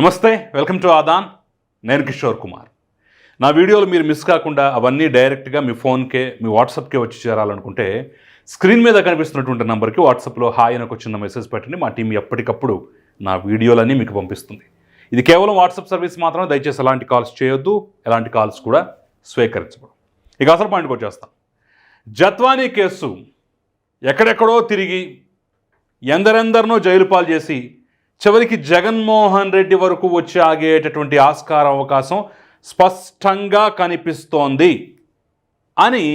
నమస్తే welcome to Aadan. నేను కిషోర్ కుమార్. నా వీడియోలు మీరు మిస్ కాకుండా అవన్నీ డైరెక్ట్గా మీ ఫోన్కే మీ వాట్సాప్కే వచ్చి చేరాలనుకుంటే స్క్రీన్ మీద కనిపిస్తున్నటువంటి నెంబర్కి వాట్సాప్లో హాయ్ అని ఒక చిన్న మెసేజ్ పెట్టండి. మా టీం ఎప్పటికప్పుడు నా వీడియోలన్నీ మీకు పంపిస్తుంది. ఇది కేవలం వాట్సాప్ సర్వీస్ మాత్రమే దయచేసి ఎలాంటి కాల్స్ చేయొద్దు. ఎలాంటి కాల్స్ కూడా స్వీకరించకూడదు ఇక అసలు పాయింట్కి వచ్చేస్తాం. జత్వానీ కేసు ఎక్కడెక్కడో తిరిగి ఎందరెందరినో జైలు పాలు చేసి చివరికి జగన్మోహన్ రెడ్డి వరకు వచ్చి ఆగేటటువంటి ఆస్కార అవకాశం స్పష్టంగా కనిపిస్తోంది అని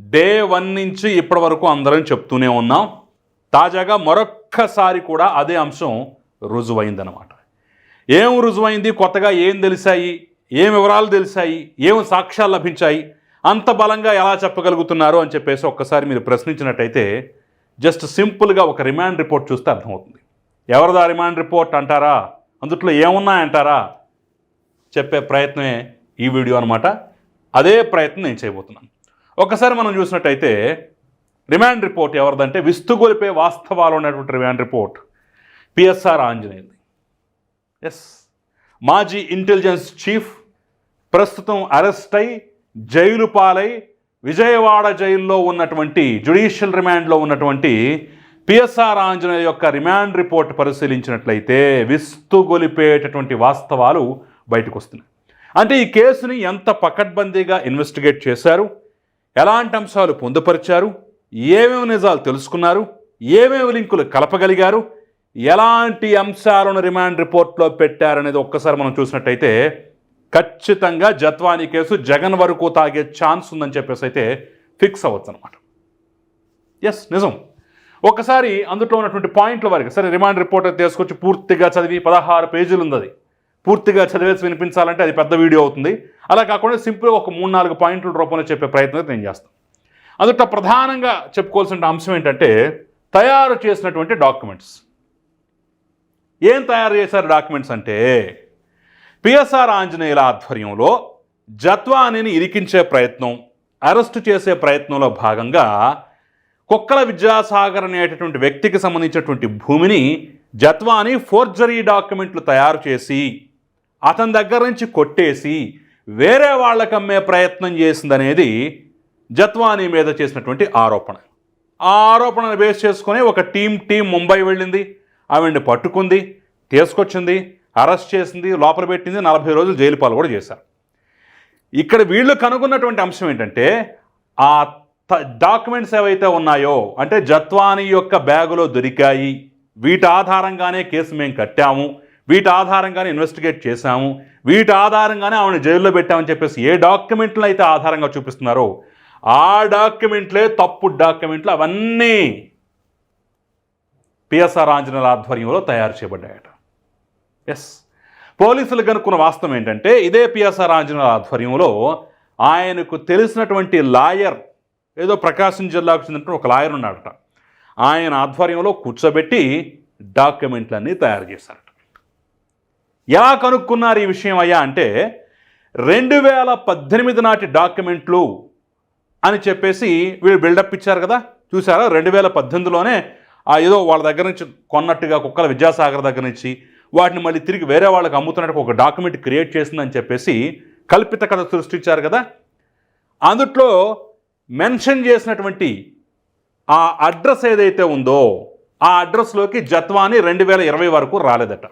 డే వన్ నుంచి ఇప్పటి వరకు అందరం చెప్తూనే ఉన్నాం. తాజాగా మరొక్కసారి కూడా అదే అంశం రుజువైందనమాట ఏం రుజువైంది? కొత్తగా ఏం తెలిసాయి? ఏం వివరాలు తెలిసాయి? ఏం సాక్ష్యాలు లభించాయి? అంత బలంగా ఎలా చెప్పగలుగుతున్నారు అని చెప్పేసి ఒక్కసారి మీరు ప్రశ్నించినట్టయితే జస్ట్ సింపుల్గా ఒక రిమాండ్ రిపోర్ట్ చూస్తే అర్థమవుతుంది. ఎవరిదా రిమాండ్ రిపోర్ట్ అంటారా? అందుట్లో ఏమున్నాయంటారా? చెప్పే ప్రయత్నమే ఈ వీడియో అనమాట అదే ప్రయత్నం నేను చేయబోతున్నాను. ఒకసారి మనం చూసినట్టయితే రిమాండ్ రిపోర్ట్ ఎవరిదంటే విస్తుగొలిపే వాస్తవాలు ఉన్నటువంటి రిమాండ్ రిపోర్ట్ పిఎస్ఆర్ ఆంజనేయుది. ఎస్ మాజీ ఇంటెలిజెన్స్ చీఫ్ ప్రస్తుతం అరెస్ట్ అయి జైలు పాలై విజయవాడ జైల్లో ఉన్నటువంటి జ్యుడిషియల్ రిమాండ్లో ఉన్నటువంటి పిఎస్ఆర్ ఆంజనేయ యొక్క రిమాండ్ రిపోర్ట్ పరిశీలించినట్లయితే విస్తుగొలిపేటటువంటి వాస్తవాలు బయటకు వస్తున్నాయి అంటే ఈ కేసుని ఎంత పకడ్బందీగా ఇన్వెస్టిగేట్ చేశారు? ఎలాంటి అంశాలు పొందుపరిచారు? ఏమేమి నిజాలు తెలుసుకున్నారు? ఏమేమి లింకులు కలపగలిగారు? ఎలాంటి అంశాలను రిమాండ్ రిపోర్ట్లో పెట్టారనేది ఒక్కసారి మనం చూసినట్టయితే ఖచ్చితంగా జత్వాని కేసు జగన్ వరకు తాగే ఛాన్స్ ఉందని చెప్పేసి అయితే ఫిక్స్ అవ్వచ్చు అనమాట ఎస్ నిజం. ఒకసారి అందులో ఉన్నటువంటి పాయింట్ల వరకు సరే రిమాండ్ రిపోర్ట్ తీసుకొచ్చి పూర్తిగా చదివి పదహారు పేజీలు ఉంది అది. పూర్తిగా చదివేసి వినిపించాలంటే అది పెద్ద వీడియో అవుతుంది. అలా కాకుండా సింపుల్గా ఒక మూడు నాలుగు పాయింట్ల రూపంలో చెప్పే ప్రయత్నం నేను చేస్తాను. అందులో ప్రధానంగా చెప్పుకోవాల్సిన అంశం ఏంటంటే తయారు చేసినటువంటి డాక్యుమెంట్స్. ఏం తయారు చేశారు డాక్యుమెంట్స్ అంటే పిఎస్ఆర్ ఆంజనేయుల ఆధ్వర్యంలో జత్వానిని ఇరికించే ప్రయత్నం అరెస్టు చేసే ప్రయత్నంలో భాగంగా కుక్కల విద్యాసాగర్ అనేటటువంటి వ్యక్తికి సంబంధించినటువంటి భూమిని జత్వాని ఫోర్జరీ డాక్యుమెంట్లు తయారు చేసి అతని దగ్గర నుంచి కొట్టేసి వేరే వాళ్ళకి అమ్మే ప్రయత్నం చేసిందనేది జత్వానీ మీద చేసినటువంటి ఆరోపణ. ఆ ఆరోపణను బేస్ చేసుకొని ఒక టీం టీం ముంబై వెళ్ళింది. ఆవిడ్ని పట్టుకుంది తీసుకొచ్చింది అరెస్ట్ చేసింది లోపల పెట్టింది నలభై రోజులు జైలు పాలు కూడా చేశారు. ఇక్కడ వీళ్ళు కనుగొన్నటువంటి అంశం ఏంటంటే ఆ డాక్యుమెంట్స్ ఏవైతే ఉన్నాయో అంటే జత్వాని యొక్క బ్యాగులో దొరికాయి వీటి ఆధారంగానే కేసు మేము కట్టాము వీటి ఆధారంగానే ఇన్వెస్టిగేట్ చేశాము వీటి ఆధారంగానే ఆమెను జైల్లో పెట్టామని చెప్పేసి ఏ డాక్యుమెంట్లు అయితే ఆధారంగా చూపిస్తున్నారో ఆ డాక్యుమెంట్లే తప్పు డాక్యుమెంట్లు అవన్నీ పిఎస్ఆర్ ఆంజనేయుల ఆధ్వర్యంలో తయారు చేయబడ్డాయట. ఎస్ పోలీసులు కనుక్కున్న వాస్తవం ఏంటంటే ఇదే పిఎస్ఆర్ ఆంజనేయుల ఆధ్వర్యంలో ఆయనకు తెలిసినటువంటి లాయర్ ఏదో ప్రకాశం జిల్లాకు చెందినట్టు ఒక లాయర్ ఉన్నాడట. ఆయన ఆధ్వర్యంలో కూర్చోబెట్టి డాక్యుమెంట్లన్నీ తయారు చేశారట. ఎలా కనుక్కున్నారు ఈ విషయం అయ్యా అంటే రెండు వేల పద్దెనిమిది నాటి డాక్యుమెంట్లు అని చెప్పేసి వీళ్ళు బిల్డప్ ఇచ్చారు కదా. చూసారా రెండు వేల పద్దెనిమిదిలోనే ఆ ఏదో వాళ్ళ దగ్గర నుంచి కొన్నట్టుగా కుక్కల విద్యాసాగర్ దగ్గర నుంచి వాటిని మళ్ళీ తిరిగి వేరే వాళ్ళకి అమ్ముతున్నట్టు ఒక డాక్యుమెంట్ క్రియేట్ చేసిందని చెప్పేసి కల్పిత కథ సృష్టించారు కదా. అందుట్లో మెన్షన్ చేసినటువంటి ఆ అడ్రస్ ఏదైతే ఉందో ఆ అడ్రస్లోకి జత్వాని రెండు వేల ఇరవై వరకు రాలేదట.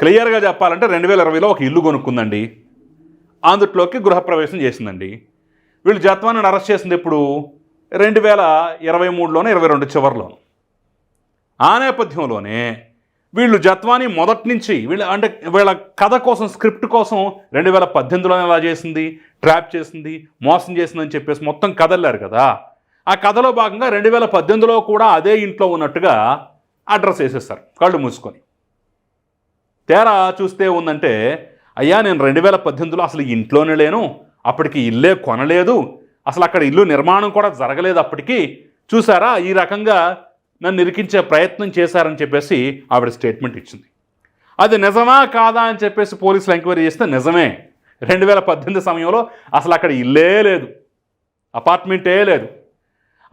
క్లియర్గా చెప్పాలంటే రెండు వేల ఇరవైలో ఒక ఇల్లు కొనుక్కుందండి. అందుట్లోకి గృహప్రవేశం చేసిందండి. వీళ్ళు జత్వాన్ని అరెస్ట్ చేసింది ఎప్పుడు? రెండు వేల ఇరవై మూడులోనే ఇరవై రెండు చివరిలోను. ఆ నేపథ్యంలోనే వీళ్ళు జత్వాని మొదటి నుంచి వీళ్ళ అంటే వీళ్ళ కథ కోసం స్క్రిప్ట్ కోసం రెండు వేల పద్దెనిమిదిలోనే ఎలా చేసింది ట్రాప్ చేసింది మోసం చేసిందని చెప్పేసి మొత్తం కదల్లారు కదా. ఆ కథలో భాగంగా రెండు వేల పద్దెనిమిదిలో కూడా అదే ఇంట్లో ఉన్నట్టుగా అడ్రస్ వేసేస్తారు కళ్ళు మూసుకొని. తేరా చూస్తే ఉందంటే అయ్యా నేను రెండు వేల పద్దెనిమిదిలో అసలు ఇంట్లోనే లేను అప్పటికి ఇల్లే కొనలేదు అసలు అక్కడ ఇల్లు నిర్మాణం కూడా జరగలేదు అప్పటికి. చూసారా? ఈ రకంగా నన్ను ఇరికించే ప్రయత్నం చేశారని చెప్పేసి ఆవిడ స్టేట్మెంట్ ఇచ్చింది. అది నిజమా కాదా అని చెప్పేసి పోలీసులు ఎంక్వైరీ చేస్తే నిజమే. రెండు వేల పద్దెనిమిది సమయంలో అసలు అక్కడ ఇల్లే లేదు. అపార్ట్మెంటే లేదు.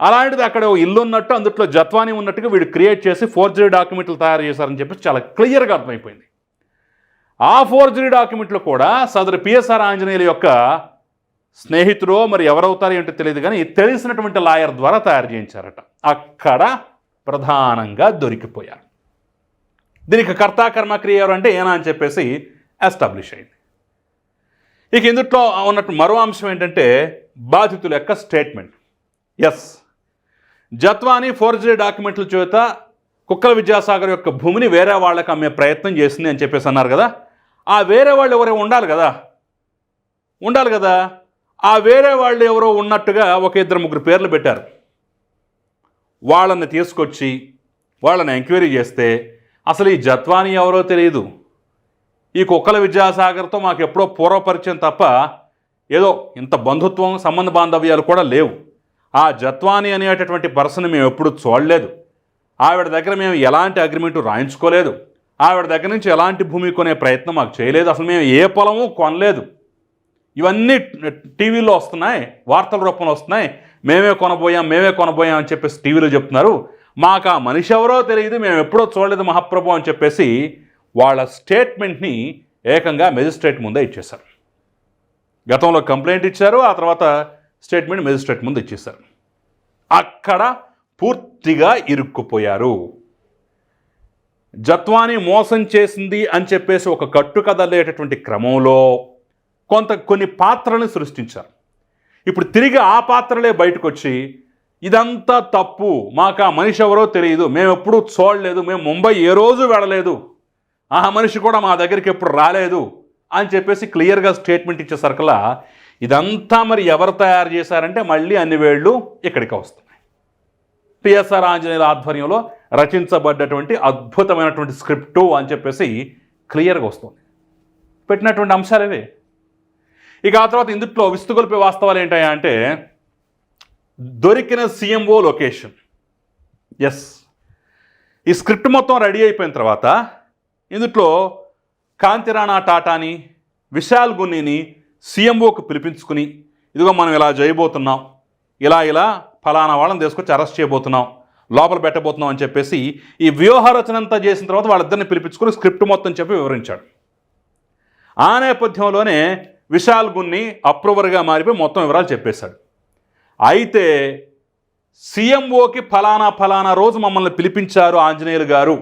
అలాంటిది అక్కడ ఇల్లు ఉన్నట్టు అందుట్లో జత్వాని ఉన్నట్టుగా వీడు క్రియేట్ చేసి ఫోర్జరీ డాక్యుమెంట్లు తయారు చేశారని చెప్పేసి చాలా క్లియర్గా అర్థమైపోయింది. ఆ ఫోర్జరీ డాక్యుమెంట్లు కూడా సదరు పిఎస్ఆర్ ఆంజనేయుల యొక్క స్నేహితుడో మరి ఎవరవుతారో ఏంటో తెలియదు కానీ తెలిసినటువంటి లాయర్ ద్వారా తయారు చేయించారట. అక్కడ ప్రధానంగా దొరికిపోయారు. దీనికి కర్తా కర్మక్రియ ఎవరు అంటే ఏనా అని చెప్పేసి ఎస్టాబ్లిష్ అయింది. ఇక ఇందుట్లో ఉన్నట్టు మరో అంశం ఏంటంటే బాధితుల యొక్క స్టేట్మెంట్. ఎస్. జత్వాని ఫోర్జరీ డాక్యుమెంట్ల చేత కుక్కల విద్యాసాగర్ యొక్క భూమిని వేరే వాళ్ళకి అమ్మే ప్రయత్నం చేసింది అని చెప్పేసి అన్నారు కదా. ఆ వేరే వాళ్ళు ఎవరో ఉండాలి కదా. ఉండాలి కదా. ఆ వేరే వాళ్ళు ఎవరో ఉన్నట్టుగా ఒక ఇద్దరు ముగ్గురు పేర్లు పెట్టారు. వాళ్ళని తీసుకొచ్చి వాళ్ళని ఎంక్వైరీ చేస్తే అసలు ఈ జత్వాని ఎవరో తెలియదు. ఈ కుక్కల విద్యాసాగర్తో మాకు ఎప్పుడో పూర్వపరిచయం తప్ప ఏదో ఇంత బంధుత్వం సంబంధ బాంధవ్యాలు కూడా లేవు. ఆ జత్వాని అనేటటువంటి పర్సన్ మేము ఎప్పుడు చూడలేదు. ఆవిడ దగ్గర మేము ఎలాంటి అగ్రిమెంట్ రాయించుకోలేదు. ఆవిడ దగ్గర నుంచి ఎలాంటి భూమి కొనే ప్రయత్నం మాకు చేయలేదు. అసలు మేము ఏ పొలము కొనలేదు. ఇవన్నీ టీవీలో వస్తున్నాయి వార్తల రూపంలో వస్తున్నాయి. మేమే కొనబోయాం మేమే కొనబోయాం అని చెప్పేసి టీవీలో చెప్తున్నారు. మాకు ఆ మనిషి ఎవరో తెలియదు మేము ఎప్పుడో చూడలేదు మహాప్రభు అని చెప్పేసి వాళ్ళ స్టేట్మెంట్ని ఏకంగా మెజిస్ట్రేట్ ముందే ఇచ్చేశారు. గతంలో కంప్లైంట్ ఇచ్చారు ఆ తర్వాత స్టేట్మెంట్ మెజిస్ట్రేట్ ముందు ఇచ్చేశారు. అక్కడ పూర్తిగా ఇరుక్కుపోయారు. జత్వాని మోసం చేసింది అని చెప్పేసి ఒక కట్టు కదలేటటువంటి క్రమంలో కొంత కొన్ని పాత్రలను సృష్టించారు. ఇప్పుడు తిరిగి ఆ పాత్రలే బయటకు వచ్చి ఇదంతా తప్పు మాకు ఆ మనిషి ఎవరో తెలియదు మేము ఎప్పుడూ చూడలేదు మేము ముంబై ఏ రోజు వెళ్ళలేదు ఆ మనిషి కూడా మా దగ్గరికి ఎప్పుడు రాలేదు అని చెప్పేసి క్లియర్గా స్టేట్మెంట్ ఇచ్చేసరికల్లా ఇదంతా మరి ఎవరు తయారు చేశారంటే మళ్ళీ అన్ని వేళ్ళు ఇక్కడికి వస్తున్నాయి. పిఎస్ఆర్ ఆంజనేయుల ఆధ్వర్యంలో రచించబడ్డటువంటి అద్భుతమైనటువంటి స్క్రిప్టు అని చెప్పేసి క్లియర్గా వస్తుంది. పెట్టినటువంటి అంశాలు ఇవే. ఇక ఆ తర్వాత ఇందుట్లో విస్తుగొల్పే వాస్తవాలు ఏంటాయా అంటే దొరికిన సీఎంఓ లొకేషన్ ఎస్ ఈ స్క్రిప్ట్ మొత్తం రెడీ అయిపోయిన తర్వాత ఇందుట్లో కాంతిరాణా టాటాని విశాల్ గున్నీని సీఎంఓకి పిలిపించుకుని ఇదిగో మనం ఇలా చేయబోతున్నాం. ఇలా ఇలా ఫలానా వాళ్ళని తీసుకొచ్చి అరెస్ట్ చేయబోతున్నాం. లోపల పెట్టబోతున్నాం అని చెప్పేసి ఈ వ్యూహ రచన అంతా చేసిన తర్వాత వాళ్ళిద్దరిని పిలిపించుకుని స్క్రిప్ట్ మొత్తం చెప్పి వివరించాడు. ఆ నేపథ్యంలోనే విశాల్ గున్ని అప్రూవర్గా మారిపోయి మొత్తం వివరాలు చెప్పేశాడు. అయితే సీఎంఓకి ఫలానా ఫలానా రోజు మమ్మల్ని పిలిపించారు ఆంజనేయులు గారు.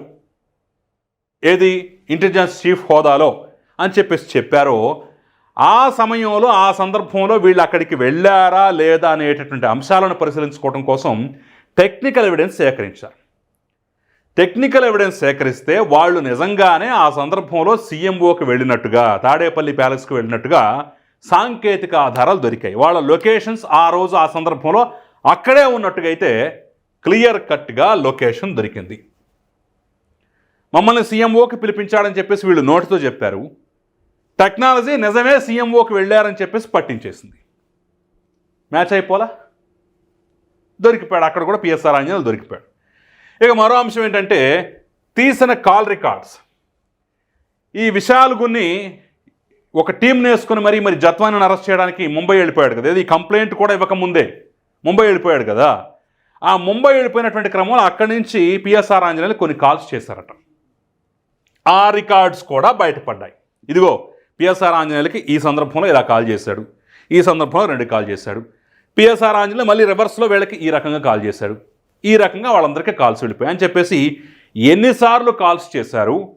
ఏది? ఇంటెలిజెన్స్ చీఫ్ హోదాలో అని చెప్పేసి చెప్పారో ఆ సమయంలో ఆ సందర్భంలో వీళ్ళు అక్కడికి వెళ్ళారా లేదా అనేటటువంటి అంశాలను పరిశీలించుకోవడం కోసం టెక్నికల్ ఎవిడెన్స్ సేకరించారు. టెక్నికల్ ఎవిడెన్స్ సేకరిస్తే వాళ్ళు నిజంగానే ఆ సందర్భంలో సీఎంఓకి వెళ్ళినట్టుగా తాడేపల్లి ప్యాలెస్కి వెళ్ళినట్టుగా సాంకేతిక ఆధారాలు దొరికాయి. వాళ్ళ లొకేషన్స్ ఆ రోజు ఆ సందర్భంలో అక్కడే ఉన్నట్టుగా అయితే క్లియర్ కట్గా లొకేషన్ దొరికింది. మమ్మల్ని సీఎంఓకి పిలిపించాడని చెప్పేసి వీళ్ళు నోటితో చెప్పారు. టెక్నాలజీ నిజమే సీఎంఓకి వెళ్ళారని చెప్పేసి పట్టించేసింది. మ్యాచ్ అయిపోలా? దొరికిపోయాడు. అక్కడ కూడా పిఎస్ఆర్ ఆంజనేయులు దొరికిపోయాడు. ఇక మరో అంశం ఏంటంటే తీసిన కాల్ రికార్డ్స్. ఈ విషయాలు గున్ని ఒక టీంని వేసుకుని మరి మరి జత్వాన్ని అరెస్ట్ చేయడానికి ముంబై వెళ్ళిపోయాడు కదా. ఇది కంప్లైంట్ కూడా ఇవ్వకముందే ముంబై వెళ్ళిపోయాడు కదా. ఆ ముంబై వెళ్ళిపోయినటువంటి క్రమంలో అక్కడి నుంచి పిఎస్ఆర్ ఆంజనేయులు కొన్ని కాల్స్ చేశారట. ఆ రికార్డ్స్ కూడా బయటపడ్డాయి. ఇదిగో పిఎస్ఆర్ ఆంజనేయులకి ఈ సందర్భంలో ఇలా కాల్ చేశాడు. ఈ సందర్భంలో రెండు కాల్ చేశాడు. పిఎస్ఆర్ ఆంజనేయులు మళ్ళీ రివర్స్లో వీళ్ళకి ఈ రకంగా కాల్ చేశాడు. ఈ రకంగా వాళ్ళందరికీ కాల్స్ వెళ్ళిపోయాయి. అని చెప్పేసి ఎన్నిసార్లు కాల్స్ చేశారు?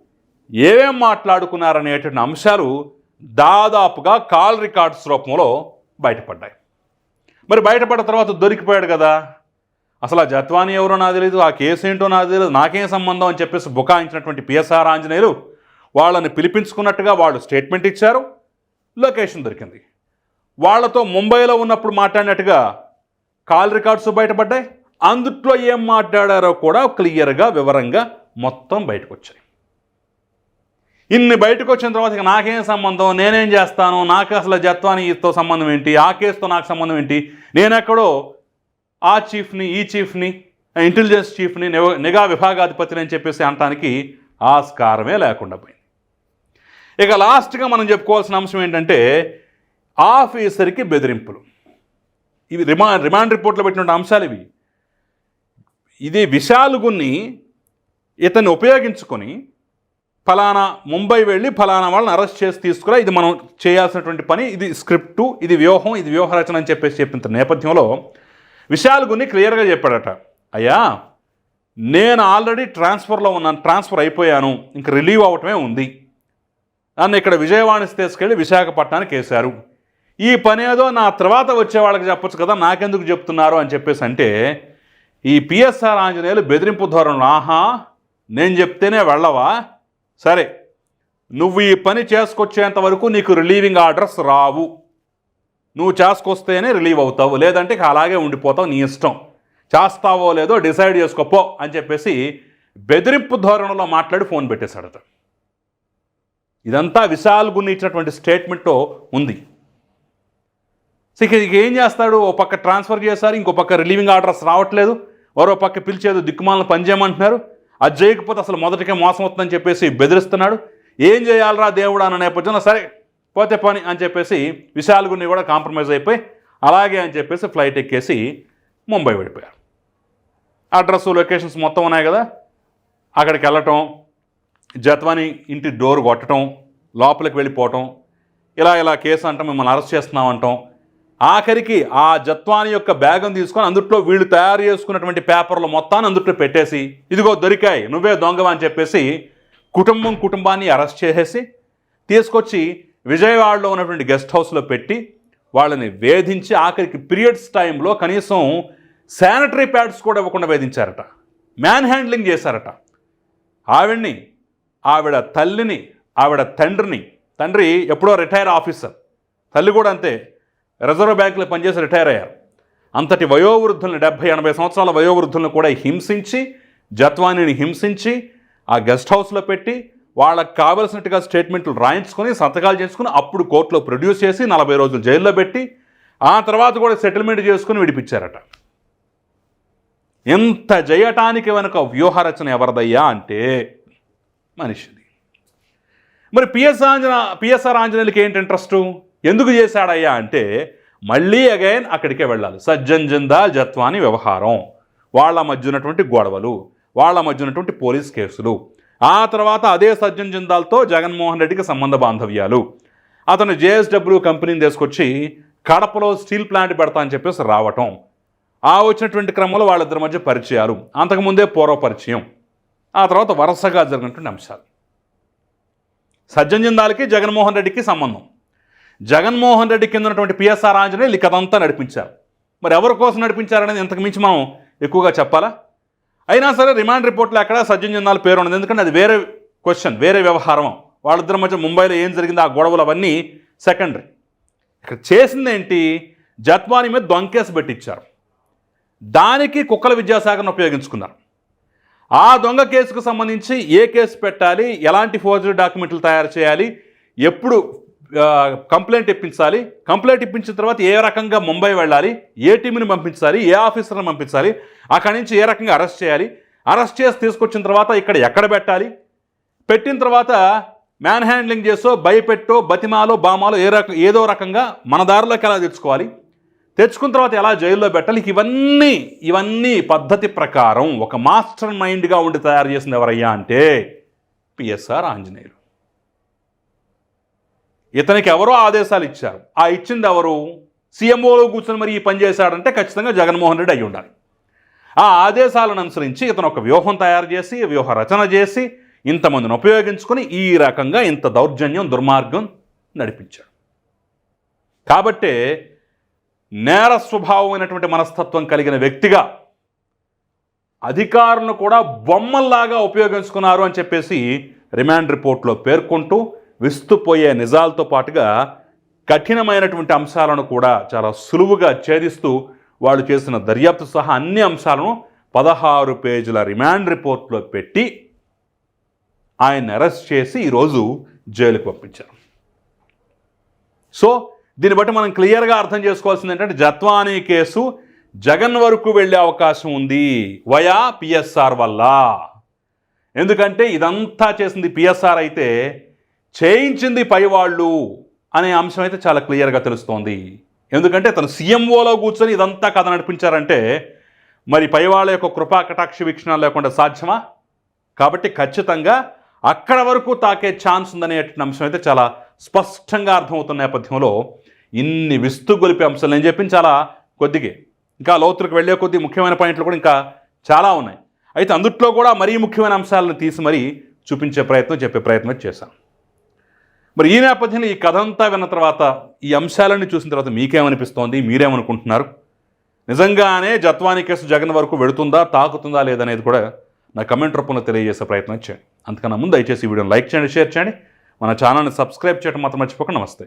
ఏమేం మాట్లాడుకున్నారనేటువంటి అంశాలు దాదాపుగా కాల్ రికార్డ్స్ రూపంలో బయటపడ్డాయి. మరి బయటపడ్డ తర్వాత దొరికిపోయాడు కదా. అసలు ఆ జత్వాని ఎవరో నాకు తెలియదు ఆ కేసు ఏంటో నాకు తెలియదు నాకేం సంబంధం అని చెప్పేసి బుకాయించినటువంటి పిఎస్ఆర్ ఆంజనేయులు వాళ్ళని పిలిపించుకున్నట్టుగా వాళ్ళు స్టేట్మెంట్ ఇచ్చారు. లొకేషన్ దొరికింది. వాళ్ళతో ముంబైలో ఉన్నప్పుడు మాట్లాడినట్టుగా కాల్ రికార్డ్స్ బయటపడ్డాయి. అందుట్లో ఏం మాట్లాడారో కూడా క్లియర్గా వివరంగా మొత్తం బయటకు వచ్చాయి ఇన్ని బయటకు వచ్చిన తర్వాత ఇక నాకేం సంబంధం? నేనేం చేస్తాను? నాకు అసలు జత్వానితో సంబంధం ఏంటి? ఆ కేసుతో నాకు సంబంధం ఏంటి? నేనెక్కడో ఆ చీఫ్ని ఈ చీఫ్ని ఇంటెలిజెన్స్ చీఫ్ని నిఘా విభాగాధిపతిని అని చెప్పేసి అనటానికి ఆస్కారమే లేకుండా పోయింది. ఇక లాస్ట్గా మనం చెప్పుకోవాల్సిన అంశం ఏంటంటే ఆఫీసర్కి బెదిరింపులు. ఇవి రిమా రిమాండ్ రిపోర్ట్లో పెట్టిన అంశాలు ఇవి. ఇది విశాలుగుణ్ణి ఇతన్ని ఉపయోగించుకొని ఫలానా ముంబై వెళ్ళి ఫలానా వాళ్ళని అరెస్ట్ చేసి తీసుకురా ఇది మనం చేయాల్సినటువంటి పని ఇది స్క్రిప్టు ఇది వ్యూహం ఇది వ్యూహరచన అని చెప్పేసి చెప్పిన నేపథ్యంలో విషయాలు క్లియర్గా చెప్పాడట. అయ్యా నేను ఆల్రెడీ ట్రాన్స్ఫర్లో ఉన్నాను ట్రాన్స్ఫర్ అయిపోయాను ఇంక రిలీవ్ అవటమే ఉంది. నన్ను ఇక్కడ విజయవాడ తీసుకెళ్ళి విశాఖపట్నానికి వేశారు. ఈ పని ఏదో నా తర్వాత వచ్చే వాళ్ళకి చెప్పొచ్చు కదా నాకెందుకు చెప్తున్నారు అని చెప్పేసి అంటే ఈ పిఎస్ఆర్ ఆంజనేయులు బెదిరింపు ధోరణి ఆహా నేను చెప్తేనే వెళ్ళవా? సరే నువ్వు ఈ పని చేసుకొచ్చేంత వరకు నీకు రిలీవింగ్ ఆర్డర్స్ రావు. నువ్వు చేసుకొస్తేనే రిలీవ్ అవుతావు లేదంటే ఇక అలాగే ఉండిపోతావు నీ ఇష్టం. చేస్తావో లేదో డిసైడ్ చేసుకోపో అని చెప్పేసి బెదిరింపు ధోరణిలో మాట్లాడి ఫోన్ పెట్టేశాడట. ఇదంతా విశాల్ గుని ఇచ్చినటువంటి స్టేట్మెంట్ ఉంది. సో ఇక ఇక ఏం చేస్తాడు? ఓ పక్క ట్రాన్స్ఫర్ చేశారు ఇంకో పక్క రిలీవింగ్ ఆర్డర్స్ రావట్లేదు. మరో పక్క పిలిచేది దిక్కుమాలను పనిచేయమంటున్నారు. అది చేయకపోతే అసలు మొదటికే మోసం అవుతుందని చెప్పేసి బెదిరిస్తున్నాడు. ఏం చేయాలరా దేవుడు అన్న నేపథ్యంలో సరే పోతే పని అని చెప్పేసి విశాలుగున్నీ కూడా కాంప్రమైజ్ అయిపోయి అలాగే అని చెప్పేసి ఫ్లైట్ ఎక్కేసి ముంబై వెళ్ళిపోయారు. అడ్రస్ లొకేషన్స్ మొత్తం ఉన్నాయి కదా. అక్కడికి వెళ్ళటం జత్వాని ఇంటి డోర్ కొట్టడం లోపలికి వెళ్ళిపోవటం ఇలా ఇలా కేసు అంటాం మిమ్మల్ని అరెస్ట్ చేస్తున్నాం అంటాం. ఆఖరికి ఆ జత్వాని యొక్క బ్యాగం తీసుకొని అందుట్లో వీళ్ళు తయారు చేసుకున్నటువంటి పేపర్లు మొత్తాన్ని అందుట్లో పెట్టేసి ఇదిగో దొరికాయి నువ్వే దొంగవా అని చెప్పేసి కుటుంబం కుటుంబాన్ని అరెస్ట్ చేసేసి తీసుకొచ్చి విజయవాడలో ఉన్నటువంటి గెస్ట్ హౌస్లో పెట్టి వాళ్ళని వేధించి ఆఖరికి పీరియడ్స్ టైంలో కనీసం శానిటరీ ప్యాడ్స్ కూడా ఇవ్వకుండా వేధించారట. మ్యాన్ హ్యాండ్లింగ్ చేశారట. ఆవిడ్ని ఆవిడ తల్లిని ఆవిడ తండ్రిని తండ్రి ఎప్పుడో రిటైర్ ఆఫీసర్. తల్లి కూడా అంతే. రిజర్వ్ బ్యాంకులో పనిచేసి రిటైర్ అయ్యారు. అంతటి వయోవృద్ధుల్ని డెబ్భై ఎనభై సంవత్సరాల వయోవృద్ధులను కూడా హింసించి జత్వానిని హింసించి ఆ గెస్ట్ హౌస్లో పెట్టి వాళ్ళకి కావలసినట్టుగా స్టేట్మెంట్లు రాయించుకొని సంతకాలు చేసుకుని అప్పుడు కోర్టులో ప్రొడ్యూస్ చేసి నలభై రోజులు జైల్లో పెట్టి ఆ తర్వాత కూడా సెటిల్మెంట్ చేసుకుని విడిపించారట. ఎంత జయటానికి వెనుక వ్యూహరచన ఎవరిదయ్యా అంటే మనిషిది. మరి పిఎస్ ఆంజన పిఎస్ఆర్ ఆంజనేయులకి ఏంటి ఇంట్రెస్టు? ఎందుకు చేశాడయ్యా అంటే మళ్ళీ అగైన్ అక్కడికే వెళ్ళాలి. సజ్జన్ జిందాల్ జత్వాని వ్యవహారం. వాళ్ళ మధ్య ఉన్నటువంటి గొడవలు వాళ్ళ మధ్య ఉన్నటువంటి పోలీస్ కేసులు. ఆ తర్వాత అదే సజ్జన్ జిందాల్తో జగన్మోహన్ రెడ్డికి సంబంధ బాంధవ్యాలు. అతను జేఎస్డబ్ల్యూ కంపెనీని తీసుకొచ్చి కడపలో స్టీల్ ప్లాంట్ పెడతా అని చెప్పేసి రావటం. ఆ వచ్చినటువంటి క్రమంలో వాళ్ళిద్దరి మధ్య పరిచయాలు. అంతకుముందే పూర్వ పరిచయం. ఆ తర్వాత వరుసగా జరిగినటువంటి అంశాలు. సజ్జన్ జిందాల్కి జగన్మోహన్ రెడ్డికి సంబంధం. జగన్మోహన్ రెడ్డి కింద ఉన్నటువంటి పిఎస్ఆర్ ఆంజనేయులు ఈ కథ అంతా నడిపించారు. మరి ఎవరి కోసం నడిపించారనేది ఇంతకు మించి మనం ఎక్కువగా చెప్పాలా? అయినా సరే రిమాండ్ రిపోర్ట్లో ఎక్కడ సజ్జన్ జిందాల్ పేరు ఉన్నది ఎందుకంటే అది వేరే క్వశ్చన్ వేరే వ్యవహారం. వాళ్ళిద్దరి మధ్య ముంబైలో ఏం జరిగింది ఆ గొడవలు అవన్నీ సెకండరీ. ఇక్కడ చేసింది ఏంటి జత్వాని మీద దొంకేసి పెట్టించారు. దానికి కుక్కల విద్యాశాఖను ఉపయోగించుకున్నారు. ఆ దొంగ కేసుకు సంబంధించి ఏ కేసు పెట్టాలి? ఎలాంటి ఫోర్జరీ డాక్యుమెంట్లు తయారు చేయాలి? ఎప్పుడు కంప్లైంట్ ఇప్పించాలి. కంప్లైంట్ ఇప్పించిన తర్వాత ఏ రకంగా ముంబై వెళ్ళాలి ఏ టీంని పంపించాలి ఏ ఆఫీసర్ని పంపించాలి అక్కడి నుంచి ఏ రకంగా అరెస్ట్ చేయాలి అరెస్ట్ చేసి తీసుకొచ్చిన తర్వాత ఇక్కడ ఎక్కడ పెట్టాలి పెట్టిన తర్వాత మ్యాన్ హ్యాండ్లింగ్ చేసో భయపెట్టో బతిమాలో బామాలో ఏ రకం ఏదో రకంగా మన దారిలోకి ఎలా తెచ్చుకోవాలి తెచ్చుకున్న తర్వాత ఎలా జైల్లో పెట్టాలి ఇవన్నీ ఇవన్నీ పద్ధతి ప్రకారం ఒక మాస్టర్ మైండ్గా ఉండి తయారు చేసింది ఎవరయ్యా అంటే పిఎస్ఆర్ ఆంజనేయులు. ఇతనికి ఎవరో ఆదేశాలు ఇచ్చారు. ఆ ఇచ్చింది ఎవరు? సీఎంఓలో కూర్చొని మరి ఈ పని చేశాడంటే ఖచ్చితంగా జగన్మోహన్ రెడ్డి అయి ఉండాలి. ఆ ఆదేశాలను అనుసరించి ఇతను ఒక వ్యూహం తయారు చేసి వ్యూహ రచన చేసి ఇంతమందిని ఉపయోగించుకొని ఈ రకంగా ఇంత దౌర్జన్యం దుర్మార్గం నడిపించాడు. కాబట్టే నేర స్వభావమైనటువంటి మనస్తత్వం కలిగిన వ్యక్తిగా అధికారులను కూడా బొమ్మల్లాగా ఉపయోగించుకున్నారు అని చెప్పేసి రిమాండ్ రిపోర్ట్లో పేర్కొంటూ విస్తుపోయే నిజాలతో పాటుగా కఠినమైనటువంటి అంశాలను కూడా చాలా సులువుగా ఛేదిస్తూ వాళ్ళు చేసిన దర్యాప్తు సహా అన్ని అంశాలను పదహారు పేజీల రిమాండ్ రిపోర్ట్లో పెట్టి ఆయన అరెస్ట్ చేసి ఈరోజు జైలుకు పంపించారు. సో దీన్ని బట్టి మనం క్లియర్గా అర్థం చేసుకోవాల్సింది ఏంటంటే జత్వానీ కేసు జగన్ వరకు వెళ్ళే అవకాశం ఉంది వయా పిఎస్ఆర్ వల్ల. ఎందుకంటే ఇదంతా చేసింది పిఎస్ఆర్ అయితే చేయించింది పైవాళ్ళు అనే అంశం అయితే చాలా క్లియర్గా తెలుస్తోంది. ఎందుకంటే తను సీఎంఓలో కూర్చొని ఇదంతా కథ నడిపించారంటే మరి పైవాళ్ళ యొక్క కృపా కటాక్ష వీక్షణ లేకుండా సాధ్యమా? కాబట్టి ఖచ్చితంగా అక్కడ వరకు తాకే ఛాన్స్ ఉందనే అంశం అయితే చాలా స్పష్టంగా అర్థమవుతున్న నేపథ్యంలో ఇన్ని విస్తు గొలిపే అంశాలు నేను చెప్పింది చాలా కొద్దిగే. ఇంకా లోతులకు వెళ్ళే కొద్ది ముఖ్యమైన పాయింట్లు కూడా ఇంకా చాలా ఉన్నాయి. అయితే అందుట్లో కూడా మరీ ముఖ్యమైన అంశాలను తీసి మరీ చూపించే ప్రయత్నం చెప్పే ప్రయత్నం చేశాను. మరి ఈ నేపథ్యంలో ఈ కథ అంతా విన్న తర్వాత ఈ అంశాలన్నీ చూసిన తర్వాత మీకేమనిపిస్తోంది? మీరేమనుకుంటున్నారు? నిజంగానే జత్వాని కేసు జగన్ వరకు వెడుతుందా తాకుతుందా లేదనేది కూడా నా కమెంట్ రూపంలో తెలియజేసే ప్రయత్నం చేయండి. అంతకన్నా ముందు దయచేసి ఈ వీడియోని లైక్ చేయండి షేర్ చేయండి. మన ఛానల్ని సబ్స్క్రైబ్ చేయడం మాత్రం మర్చిపోకండి. నమస్తే.